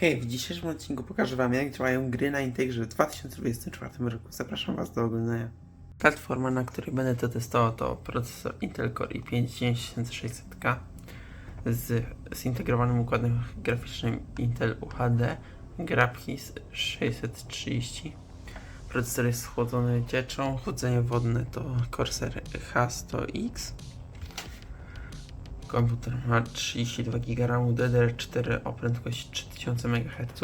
Hej, w dzisiejszym odcinku pokażę Wam jak działają gry na Integrze w 2024 roku. Zapraszam Was do oglądania. Platforma, na której będę to testował to procesor Intel Core i5 9600K z zintegrowanym układem graficznym Intel UHD Graphics 630. Procesor jest schłodzony cieczą, chłodzenie wodne to Corsair H100X. Komputer ma 32 GB RAMu DDR4 o prędkości 3000 MHz.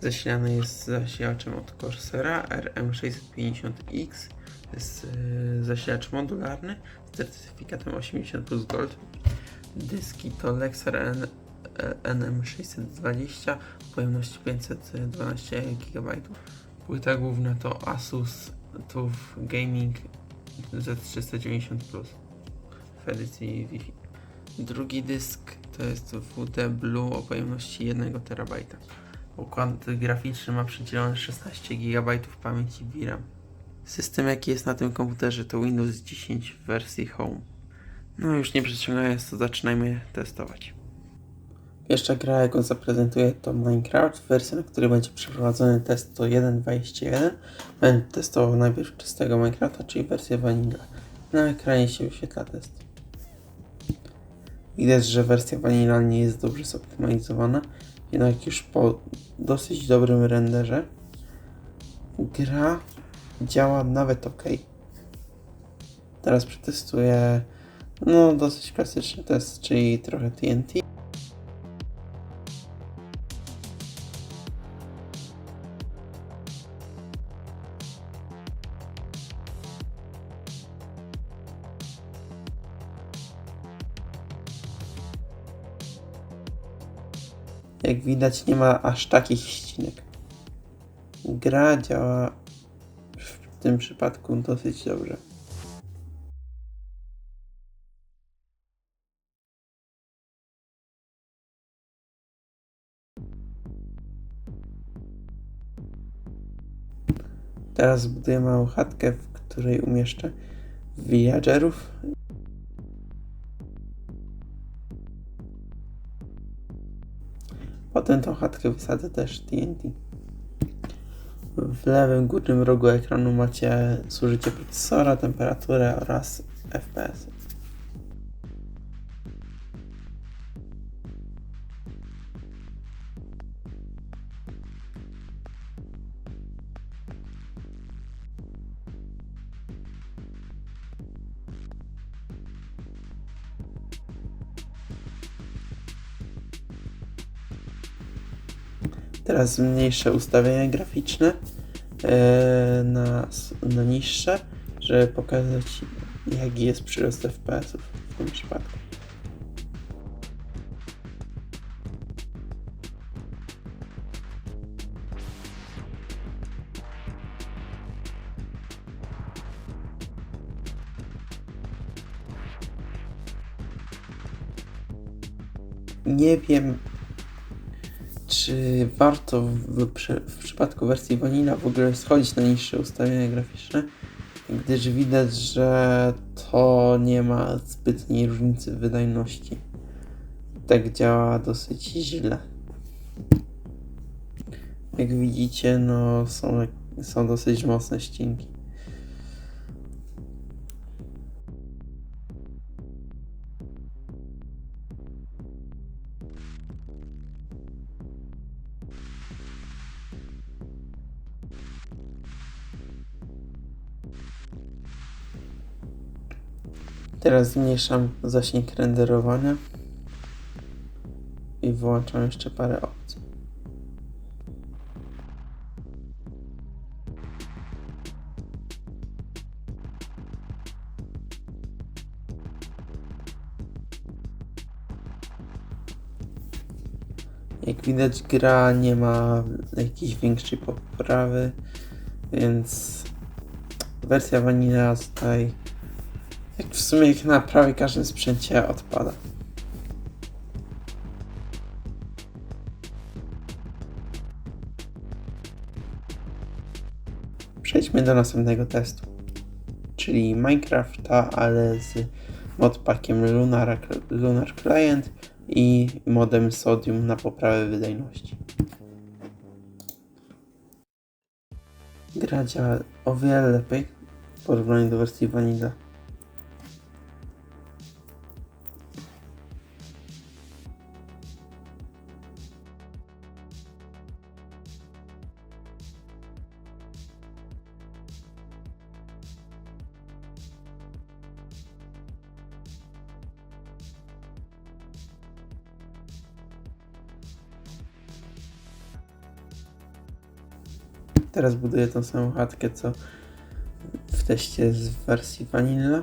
Zasilany jest zasilaczem od Corsera RM650X. Jest zasilacz modularny z certyfikatem 80 plus Gold. Dyski to Lexar N, NM620 o pojemności 512 GB. Płyta główna to Asus TUF Gaming Z390 Plus w edycji Wi-Fi. Drugi dysk to jest WD Blue o pojemności 1 TB. Układ graficzny ma przydzielone 16 GB pamięci VRAM. System jaki jest na tym komputerze to Windows 10 w wersji Home. No już nie przeciągając to zaczynajmy testować. Pierwsza gra jaką zaprezentuję to Minecraft. Wersja na której będzie przeprowadzony test to 1.21. Będę testował najpierw czystego Minecrafta, czyli wersję Vanilla. Na ekranie się wyświetla test. Widać, że wersja Vanilla nie jest dobrze zoptymalizowana, jednak już po dosyć dobrym renderze gra działa nawet ok. Teraz przetestuję no dosyć klasyczny test, czyli trochę TNT. Widać nie ma aż takich ścinek. Gra działa w tym przypadku dosyć dobrze. Teraz zbuduję małą chatkę, w której umieszczę villagerów. Potem tą chatkę wysadzę też TNT. W lewym górnym rogu ekranu macie zużycie procesora, temperaturę oraz FPS. Teraz zmniejszę ustawienia graficzne e, na, na niższe, żeby pokazać jaki jest przyrost FPS-ów w tym przypadku. Nie wiem, czy warto w, w przypadku wersji Vanilla w ogóle schodzić na niższe ustawienia graficzne, gdyż widać, że to nie ma zbytniej różnicy wydajności. Tak działa dosyć źle. Jak widzicie, no są, są dosyć mocne ścinki. Teraz zmniejszam zasięg renderowania i wyłączam jeszcze parę opcji. Jak widać gra nie ma jakiejś większej poprawy, więc wersja Vanilla tutaj sumie jak na prawie każdym sprzęcie odpada. Przejdźmy do następnego testu. Czyli Minecrafta, ale z modpackiem Lunar, Lunar Client i modem sodium na poprawę wydajności. Gra działa o wiele lepiej w porównaniu do wersji Vanilla. Teraz buduję tą samą chatkę co w teście z wersji Vanilla.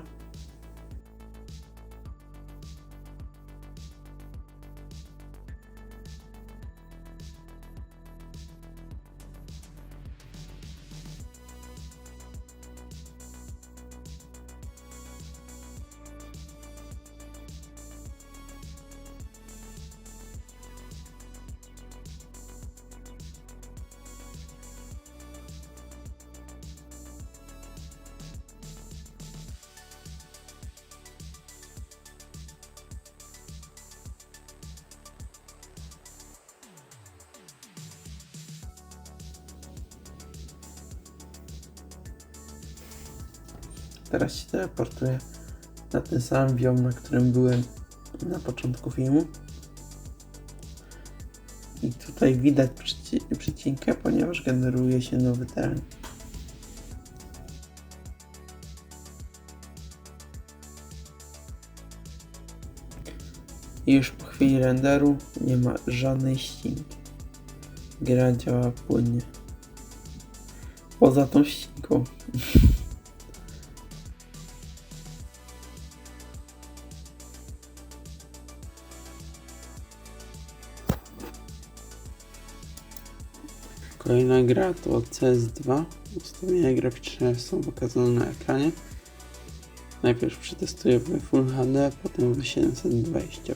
Teraz się teleportuję na ten sam biom, na którym byłem na początku filmu. I tutaj widać przyci- przycinkę, ponieważ generuje się nowy teren. I już po chwili renderu nie ma żadnej ścinki. Gra działa płynnie. Poza tą ścinką. Kolejna gra to CS2. Ustawienia graficzne są pokazane na ekranie. Najpierw przetestuję w Full HD, potem w 720.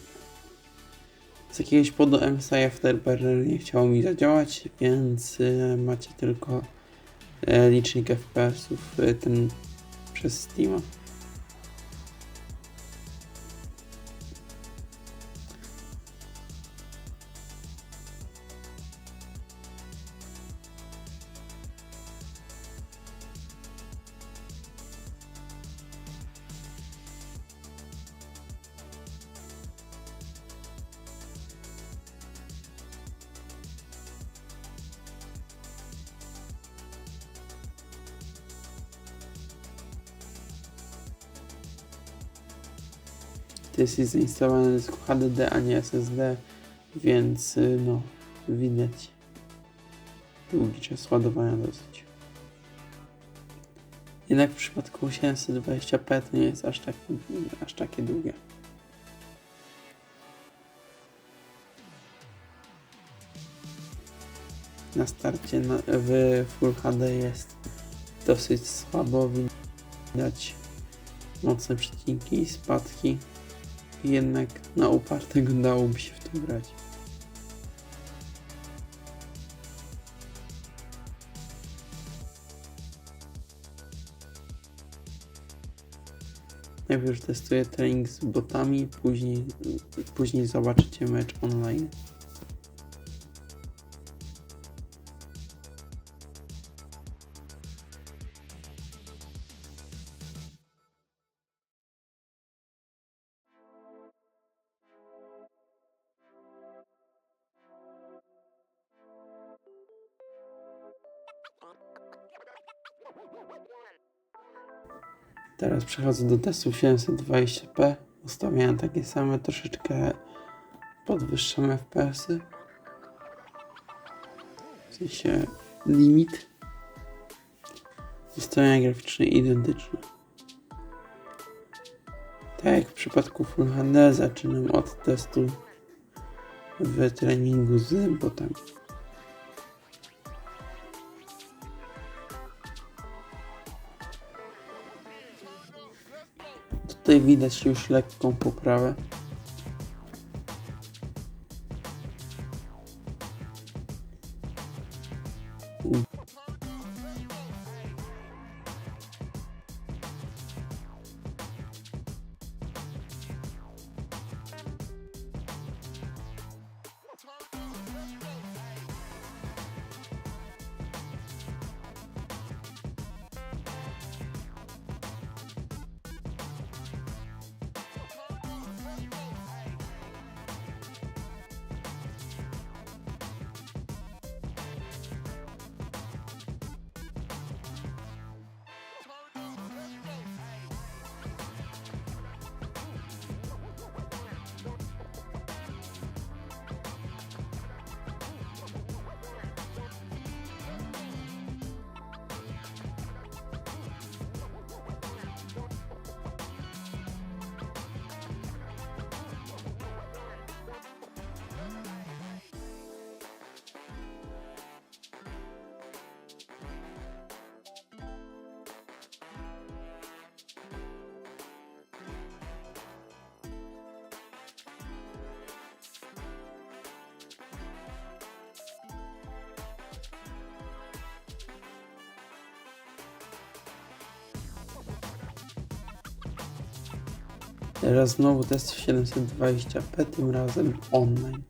Z jakiegoś powodu MSI Afterburner nie chciało mi zadziałać, więc y, macie tylko y, licznik FPS-ów y, ten przez Steama. Jest zainstalowane na dysku HDD, a nie SSD, więc y, no, widać długi czas ładowania dosyć. Jednak w przypadku 720p to nie jest aż, tak, aż takie długie. Na starcie na, w Full HD jest dosyć słabo, widać mocne przecinki i spadki. Jednak na upartego dałoby się w to grać. Najpierw testuję trening z botami, później, później zobaczycie mecz online. Teraz przechodzę do testu 720p. Ustawiałem takie same, troszeczkę podwyższam FPS-y. W sensie limit. Ustawienia graficzne identyczne. Tak jak w przypadku Full HD zaczynam od testu w treningu z botami. Tutaj widać już lekką poprawę. Teraz znowu test w 720p, tym razem online.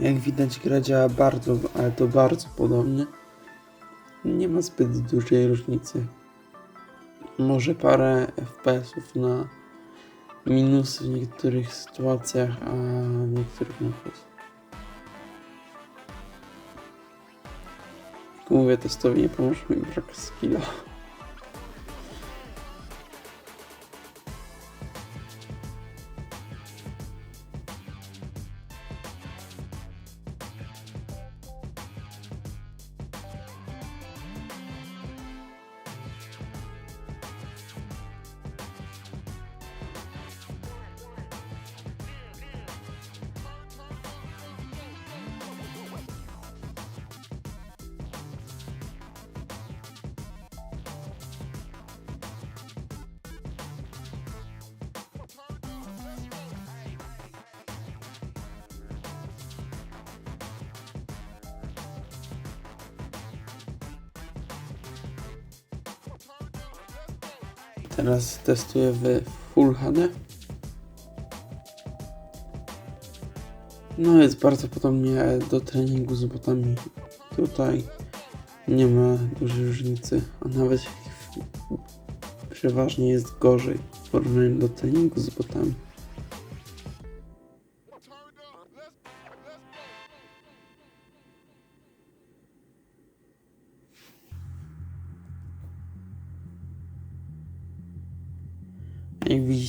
Jak widać gra działa bardzo, ale to bardzo podobnie. Nie ma zbyt dużej różnicy. Może parę FPS-ów na minusy w niektórych sytuacjach, a w niektórych na plus. Jak mówię, testowi nie pomoże mi brak skilla. Teraz testuję w Full HD. No jest bardzo podobnie do treningu z botami. Tutaj nie ma dużej różnicy, a nawet przeważnie jest gorzej w porównaniu do treningu z botami.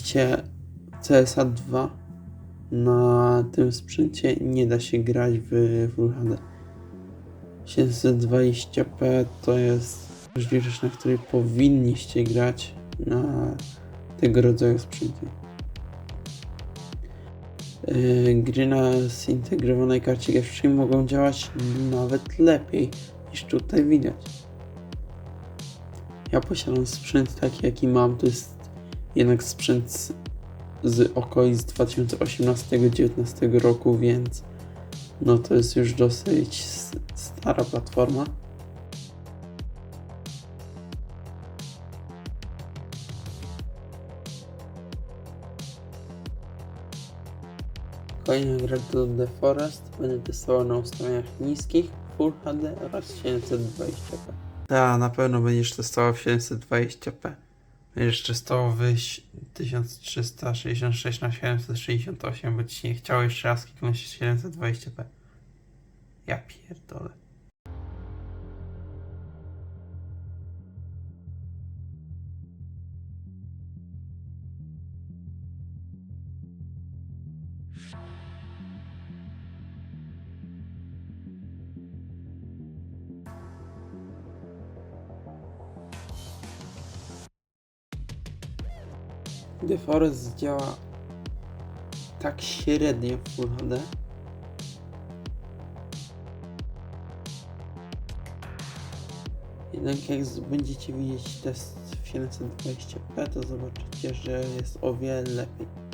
Widzicie, CSA 2 na tym sprzęcie nie da się grać w Full HD. 720p to jest możliwość, na której powinniście grać na tego rodzaju sprzęcie. Gry na zintegrowanej karcie graficznej mogą działać nawet lepiej niż tutaj widać. Ja posiadam sprzęt taki jaki mam, to jest jednak sprzęt z, okolic 2018-2019 roku, więc no to jest już dosyć stara platforma. Kolejna gra to The Forest. Będę testował na ustawieniach niskich, Full HD oraz 720p. Tak, na pewno będziesz testował w 720p. Testował wyjść 1366 na 768, bo ci nie chciało jeszcze raz kliknąć 720p. Ja pierdolę. The Forest działa tak średnio w Full HD. Jednak jak będziecie widzieć test w 720p, to zobaczycie, że jest o wiele lepiej.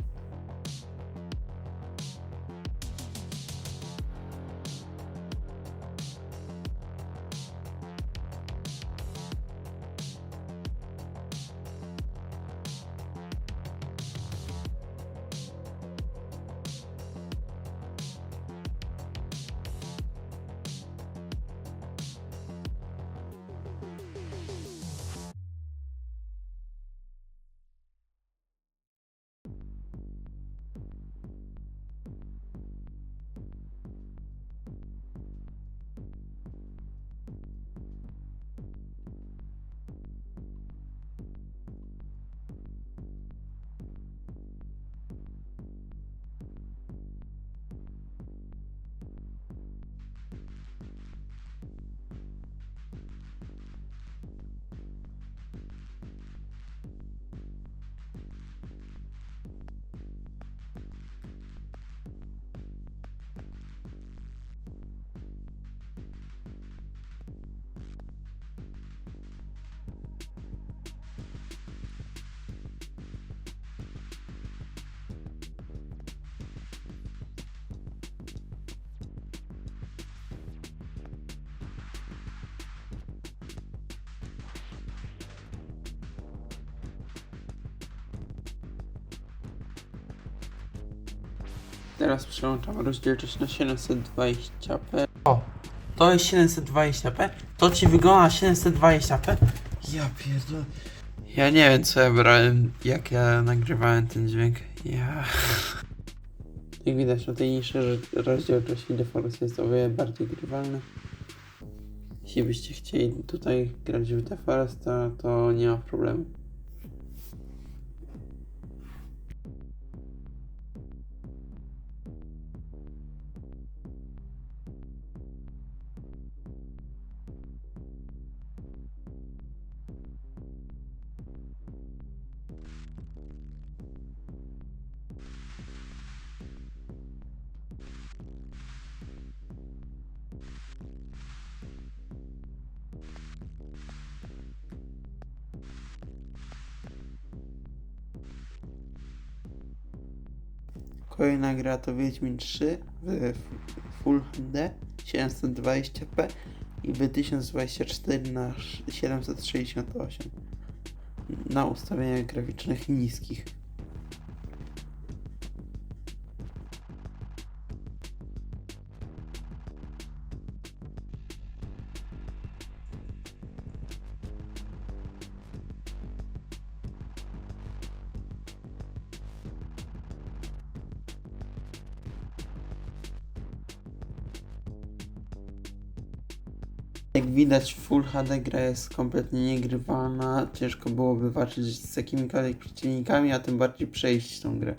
Teraz przełączam rozdzielczość na 720p. O, to jest 720p? To ci wygląda 720p? Ja pierdolę. Ja nie wiem co ja brałem, jak ja nagrywałem ten dźwięk. Ja... Jak widać na tej niższej roz- rozdzielczości deformacja jest o wiele bardziej grywalna. Jeśli byście chcieli tutaj grać w The Forest, to, to nie ma problemu. Kolejna gra to Wiedźmin 3 w Full HD 720p i w 1024 na sz- 768 na ustawieniach graficznych niskich. Widać Full HD gra jest kompletnie niegrywalna, ciężko byłoby walczyć z jakimikolwiek przeciwnikami, a tym bardziej przejść tą grę.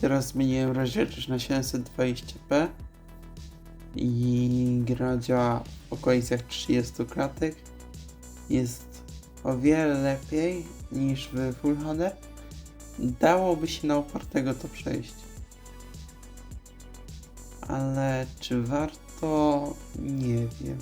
Teraz zmieniłem rozdzielczość na 720p i gra działa w okolicach 30 klatek. Jest o wiele lepiej niż w Full HD. Dałoby się na opartego to przejść. Ale czy warto? Nie wiem.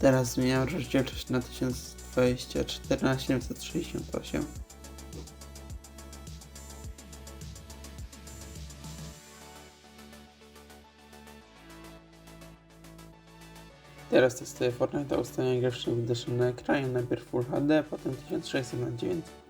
Teraz zmieniam rozdzielczość na 1024 na 768. Teraz testuję Fortnite ustawienia graficznych widoczne na ekranie, najpierw Full HD, potem 1600 na 900.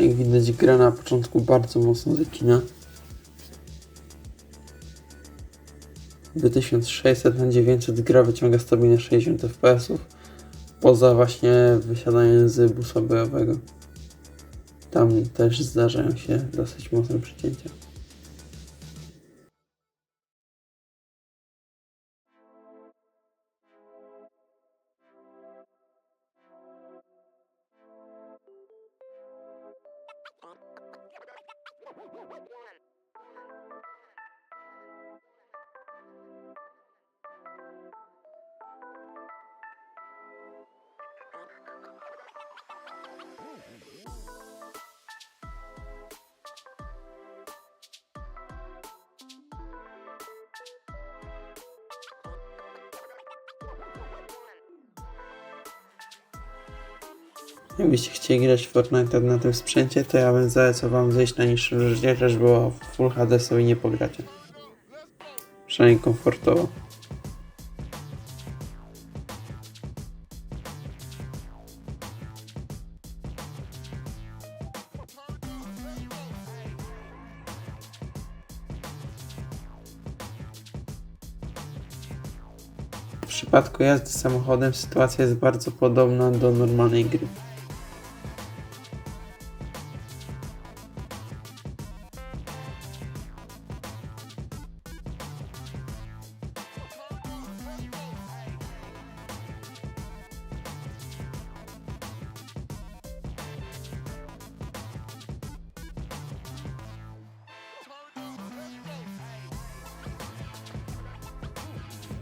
Jak widać gra na początku bardzo mocno zakina. W 1600 na 900 gra wyciąga stabilnie 60 fps poza właśnie wysiadaniem z busa bojowego. Tam też zdarzają się dosyć mocne przecięcia. Jakbyście chcieli grać w Fortnite na tym sprzęcie, to ja bym zalecał wam zejść na niższy rozdzielczacz, bo w Full HD sobie nie pogracie. Przynajmniej komfortowo. W przypadku jazdy samochodem sytuacja jest bardzo podobna do normalnej gry.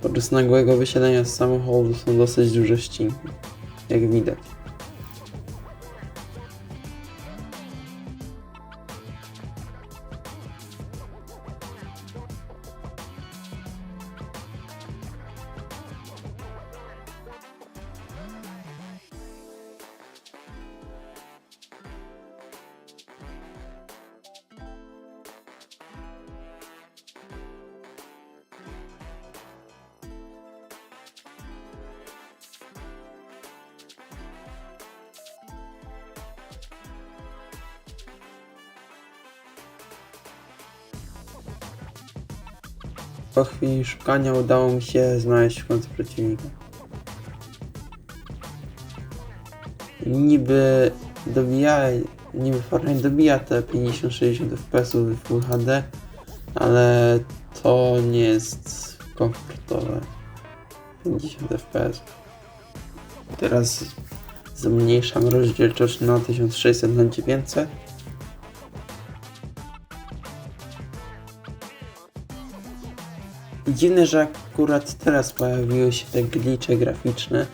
Podczas nagłego wysiadania z samochodu są dosyć duże ścinki, jak widać. Po chwili szukania udało mi się znaleźć w końcu przeciwnika. Niby dobija, niby Fortnite dobija te 50-60 fps w Full HD, ale to nie jest komfortowe. 50 fps. Teraz zmniejszam rozdzielczość na 1600 na 900. Dziwne, że akurat teraz pojawiły się te glitche graficzne,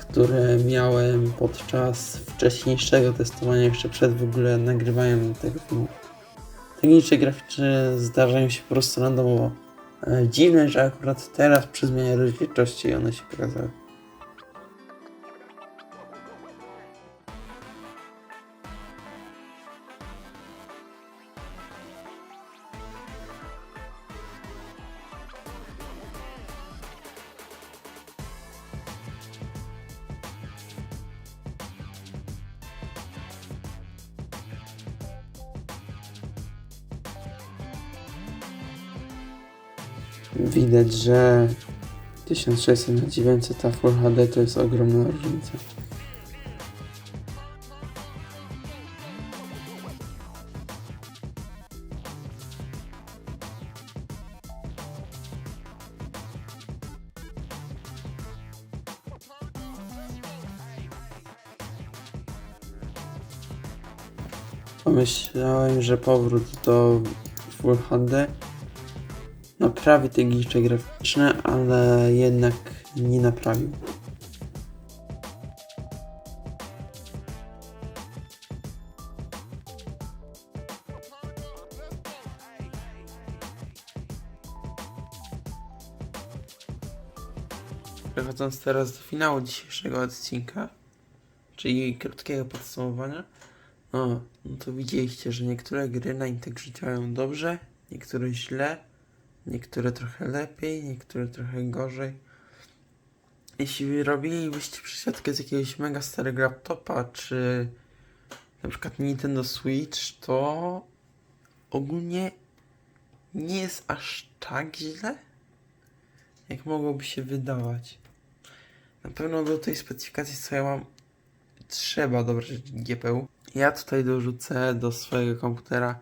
które miałem podczas wcześniejszego testowania, jeszcze przed w ogóle nagrywaniem tego filmu. Te glitche graficzne zdarzają się po prostu randomowo. E, Dziwne, że akurat teraz przy zmianie rozdzielczości one się pokazały. Widać, że 1600 na 900 a Full HD to jest ogromna różnica. Pomyślałem, że powrót do Full HD naprawi te glitche graficzne, ale jednak nie naprawił. Przechodząc teraz do finału dzisiejszego odcinka, czyli krótkiego podsumowania, no, no to widzieliście, że niektóre gry na Integrze działają dobrze, niektóre źle, niektóre trochę lepiej, niektóre trochę gorzej. Jeśli robilibyście przesiadkę z jakiegoś mega starego laptopa, czy na przykład Nintendo Switch, to ogólnie nie jest aż tak źle, jak mogłoby się wydawać. Na pewno do tej specyfikacji, co ja mam, trzeba dobrać GPU. Ja tutaj dorzucę do swojego komputera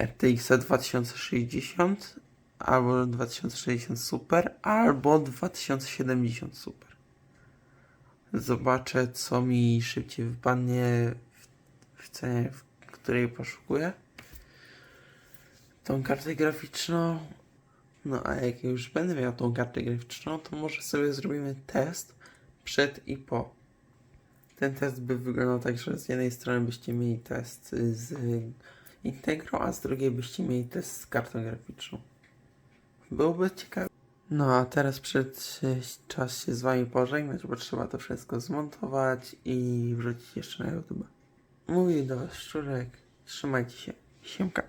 RTX 2060 albo 2060 Super, albo 2070 Super. Zobaczę, co mi szybciej wypadnie w, w cenie, w której poszukuję. Tą kartę graficzną. No a jak już będę miał tą kartę graficzną, to może sobie zrobimy test przed i po. Ten test by wyglądał tak, że z jednej strony byście mieli test z Integro, a z drugiej byście mieli test z kartą graficzną. Byłoby ciekawe. No a teraz przed czas się z wami pożegnać, bo trzeba to wszystko zmontować i wrzucić jeszcze na YouTube. Mówi do was Szczurek, trzymajcie się, siemka.